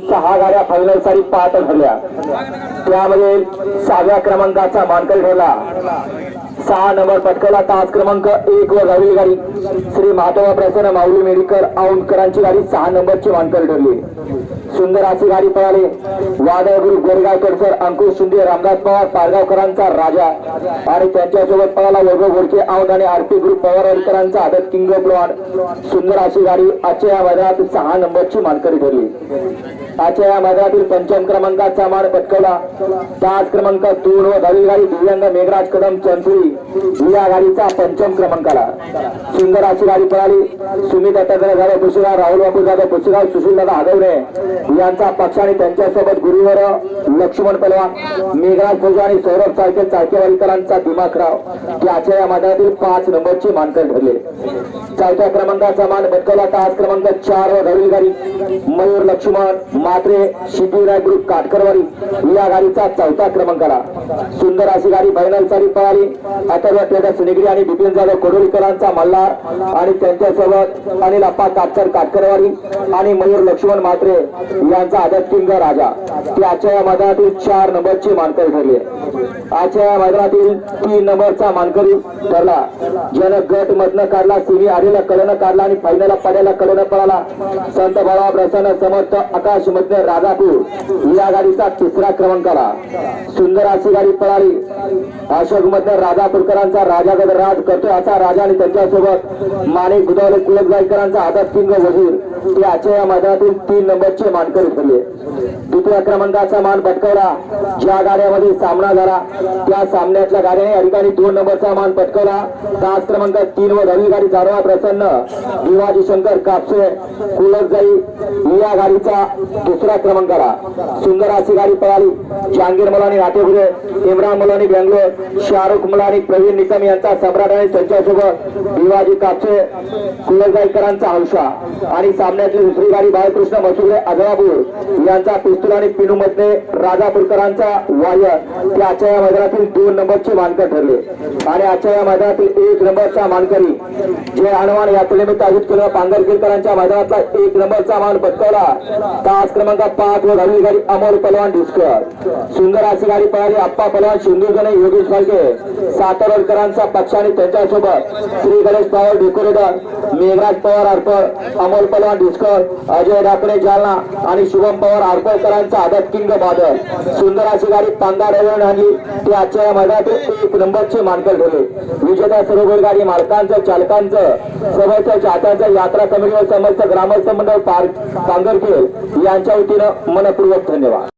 सहा गाड्या फायनल सारी पाच ठरल्या त्यामध्ये सहाव्या क्रमांकाचा मानकरी ठरला. सहा नंबर पटकवला तास क्रमांक एक वर गावी गाडी. श्री माधवा प्रसन्न माऊली मेडिकल औंधकरांची गाडी सहा नंबरची मानकरी ठरली. सुंदर अशी गाडी पळाली. वादळ गुरु गोरेगावकर सर अंकुश शिंदे रामदास पवार पारगावकरांचा राजा. आणि त्यांच्यासोबत पळाला वैभव घोडके औंध आणि आरती ग्रुप पवारकरांचा आदत किंग प्लॉन सुंदर अशी गाडी आजच्या या मैदानात सहा नंबरची मानकरी ठरली. आजच्या या मैदानातील पंचम क्रमांकाचा मान पटकवला. त्याच क्रमांक दोन व दहावी गाडी दिव्यांग मेघराज कदम चंचुरी. या गाडीचा पंचम क्रमांकाला. सुंदर अशी गाडी पळाली. सुमित अटकरे झाले पुशेगाव राहुल बापू जाधव पुशेगाव सुशील दादा हदवणे. यांचा पक्ष आणि त्यांच्यासोबत गुरुवर लक्ष्मण पलवान मेघराज भोजा आणि सौरभ चाळके चाळकेवाडीकरांचा दिमाखराव याच्या या मैदानातील पाच नंबरची मानकर ठरले. चौथ्या क्रमांकाचा मान पटकवला. तास क्रमांक चार व दहावी गाडी मयूर लक्ष्मण मात्रे सिद्धिविनायक ग्रुप काटकरवाडी. या गाडीचा चौथा क्रमांकाला सुंदर अशी गाडी फायनल सारी पळाली. अथर्व ट्रेडर्स निगडी आणि बिपिन जाधव कोडोलीकरांचा मल्हार आणि त्यांच्यासोबत अनिल अप्पा काटकर काटकरवाडी आणि मयूर लक्ष्मण मात्रे यांचा आदत किंग राजा. ती आजच्या या मैदानातील चार नंबरची मानकरी ठरली आजच्या या मैदानातील तीन नंबरचा मानकरी ठरला. ज्यानं गट मधनं काढला सिमी आडीला कडनं काढला आणि फायनलला पड्याला कडनं पळाला. संत बाळा प्रसन्न समर्थ आकाश समजलं राजापूर या गाडीचा तिसरा क्रमांकाला सुंदर अशी गाडी पळाली. अशोक मधनं राजापूरकरांचा राजागड राज करतोय असा राजा आणि त्यांच्यासोबत माणिक गुदावले कुलक गायकरांचा आदत किंग वजीर. ते आजच्या या मैदानातील तीन नंबरचे मानकरी ठरले. दुसऱ्या क्रमांकाचा मान पटकवला. ज्या गाड्यामध्ये सामना झाला त्या सामन्यातल्या गाड्याने अधिकारी दोन नंबरचा मान पटकवला. तास क्रमांक तीन व दहावी गाडी जारवा प्रसन्न. भिवाजी शंकर कापसे कुलक जाई या गाडीचा दुसऱ्या क्रमांकाला सुंदर अशी गाडी पळाली. जहांगीर मुलानी नाटेपुरे इम्रान मुलानी बेंगलोर शाहरुख मुलानी प्रवीण निकम यांचा सम्राट आणि त्यांच्यासोबत भिवाजी कापसे कुलकजाईकरांचा हौशा आणि सामन्यातली दुसरी गाडी बाळकृष्ण मसुरे आजळापूर यांचा पिस्तूल आणि पिनू मध्ये राजापूरकरांचा वायर. ते आजच्या या मैदानातील दोन नंबरचे मानकर ठरले. आणि आजच्या या मैदानातील एक नंबरचा मानकरी जय हनुमान यात्रेनिमित्त आयोजित केलेल्या पांगरकीरकरांच्या मैदानातला एक नंबरचा मान पटकावला. तास क्रमांक पाच व दहावी गाडी अमोल पलवान डिस्कर सुंदर अशी गाडी पळाली. आप्पा पलवान सिंधुजने योगेश फालके सातारकरांचा पक्ष आणि त्यांच्यासोबत श्री गणेश पवार डेकोरेटर मेघराज पवार आरपळ अमोल पलवान डिस्कर अजय ढाकणे जालना आणि शुभम पवार आरपळकरांचा आदत किंग बादल. सुंदर अशी गाडी पांगा रेल्वेने आणली. ती आजच्या या मैदानातील एक नंबरचे मानकर ठरले. विजेत्या सर्व बैलगाडी मालकांचं चालकांचं सभेच्या चाहत्यांचं यात्रा कमिटी व समस्त ग्रामस्थ मंडळ पार पांगरखेल यांच्या वतीनं मनपूर्वक धन्यवाद.